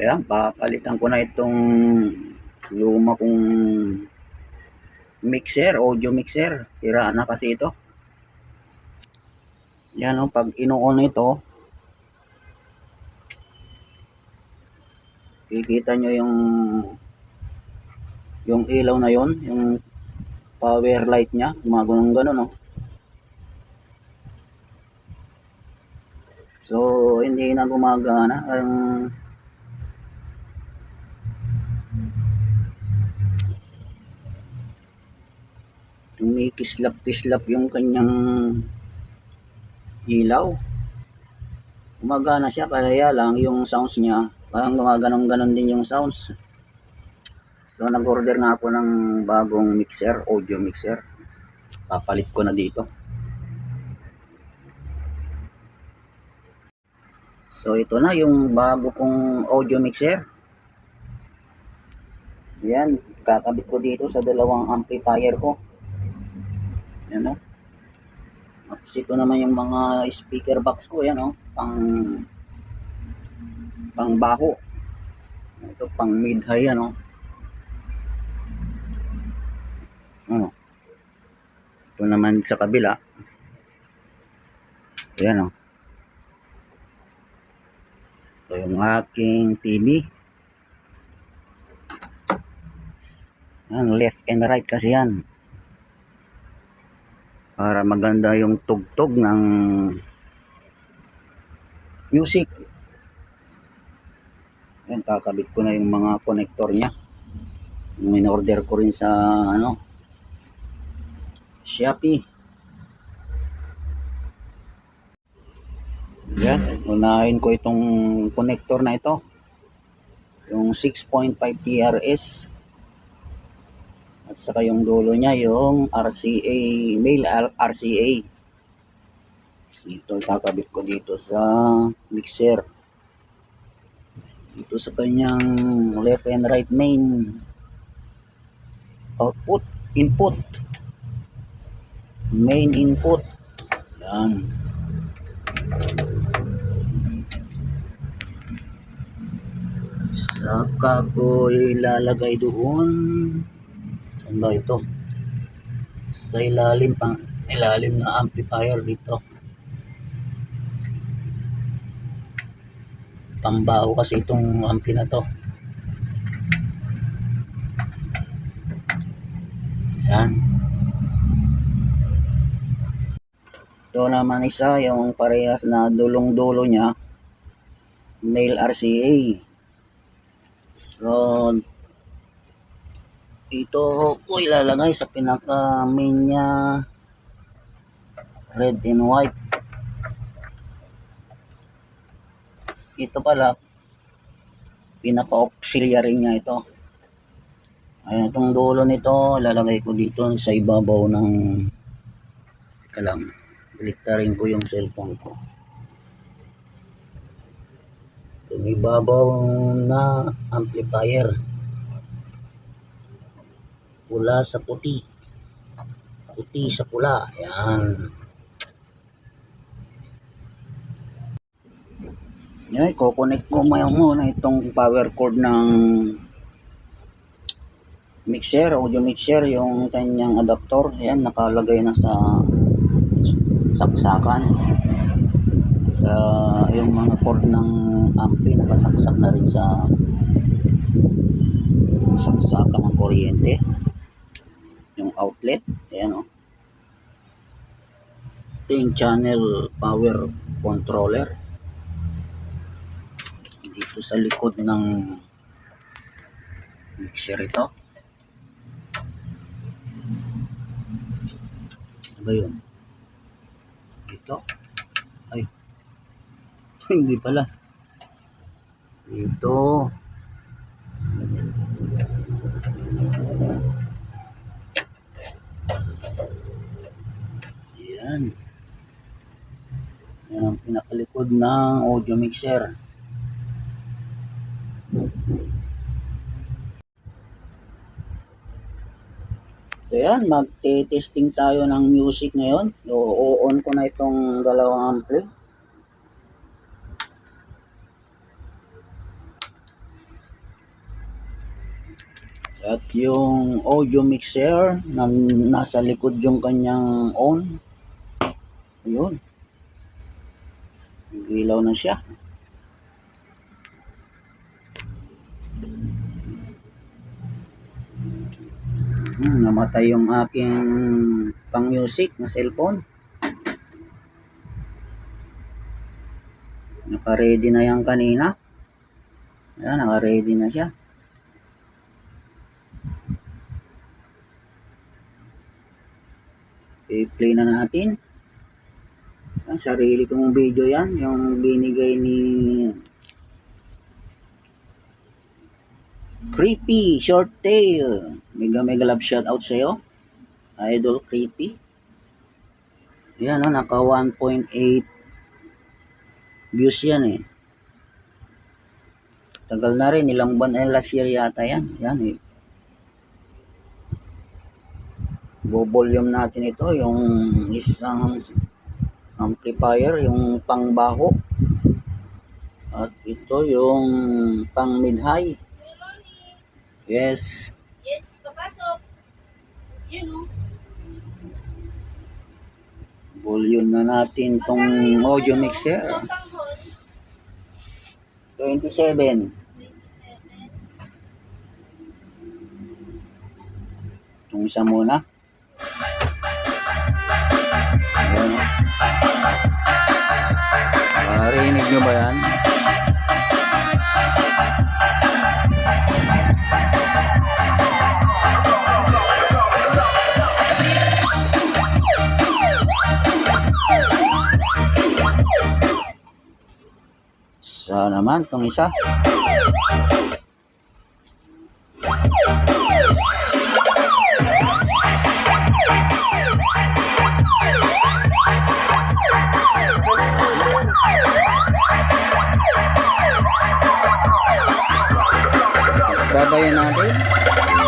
Kaya papalitan ko na itong luma kong mixer, audio mixer. Sira na kasi ito. Yan o, pag ino-on ito, kikita nyo yung yung ilaw na yon yung power light niya, gumaganong gano'n, no? So, hindi na gumagana. Ang tumikislap-kislap yung kanyang ilaw. Gumagana siya, kaya lang yung sounds niya, parang gumaganong-ganon din yung sounds. So, nag-order na ako ng bagong mixer, audio mixer. Papalit ko na dito. So, ito na yung bago kong audio mixer. Yan, kakabit ko dito sa dalawang amplifier ko. Yan o. Tapos ito naman yung mga speaker box ko, yan o. Pang pang baho. Ito pang mid high yan o. Ano? Ito naman sa kabila. Ayan o. Ito yung aking TV. Yan, left and right kasi yan. Para maganda yung tugtog ng music. Yan, kakabit ko na yung mga connector niya. Yung in-order ko rin sa ano, Shopee. Yan, unahin ko itong connector na ito. Yung 6.5 TRS. At saka yung dulo niya yung RCA, male R- RCA. Ito kakabit ko dito sa mixer. Dito sa kanyang left and right main output, input. Main input. Yan. Saka ko ilalagay doon. Ba ito? Sa ilalim pang ilalim na amplifier dito. Pambaho kasi itong ampli na to. Yan. Ito naman isa yung parehas na dulong-dulo niya. Male RCA. So, ito ko ilalagay sa pinaka main niya red and white. Ito pala pinaka auxiliary niya ito. Ayun itong dulo nito ilalagay ko dito sa ibabaw ng teka lang baliktarin ko yung cellphone ko. Itong ibabaw na amplifier pula sa puti. Puti sa pula. Yan. Yan, kukonek ko maya muna itong power cord ng mixer, audio mixer, yung kanyang adapter. Yan, nakalagay na sa saksakan. Sa yung mga cord ng ampli, nakasaksak na rin sa saksakan ng kuryente outlet. Ayan o ito yung channel power controller. Dito sa likod ng mixer ito. Ano ba yun? Dito? Ay. Hindi pala. Dito. Yan. Yan ang pinakalikod ng audio mixer. So yan, magte-testing tayo ng music ngayon. O-on ko na itong dalawang ampli. At yung audio mixer na nasa likod yung kanyang on. Ayun. Gilaw na siya. Hmm, namatay yung aking pang music na cellphone. Naka-ready na yan kanina. Ayan, naka-ready na siya. I-play na natin. Ang sarili kong video yan, yung binigay ni Creepy Short Tail. Mega mega love shout out sa'yo. Idol Creepy. Yan, oh, naka 1.8 views yan eh. Tagal na rin, ilang buwan eh, last year yata yan. Yan eh. Bo-volume natin ito, yung isang amplifier, yung pangbaho. At ito yung pang mid-high. Yes. Yes, papasok. Yun o. Volume na natin tong audio mixer. Sotanghon. 27. 27. Itong isa muna. Ayan. Marinig nyo ba yan? Sa naman, itong isa. kawayan natin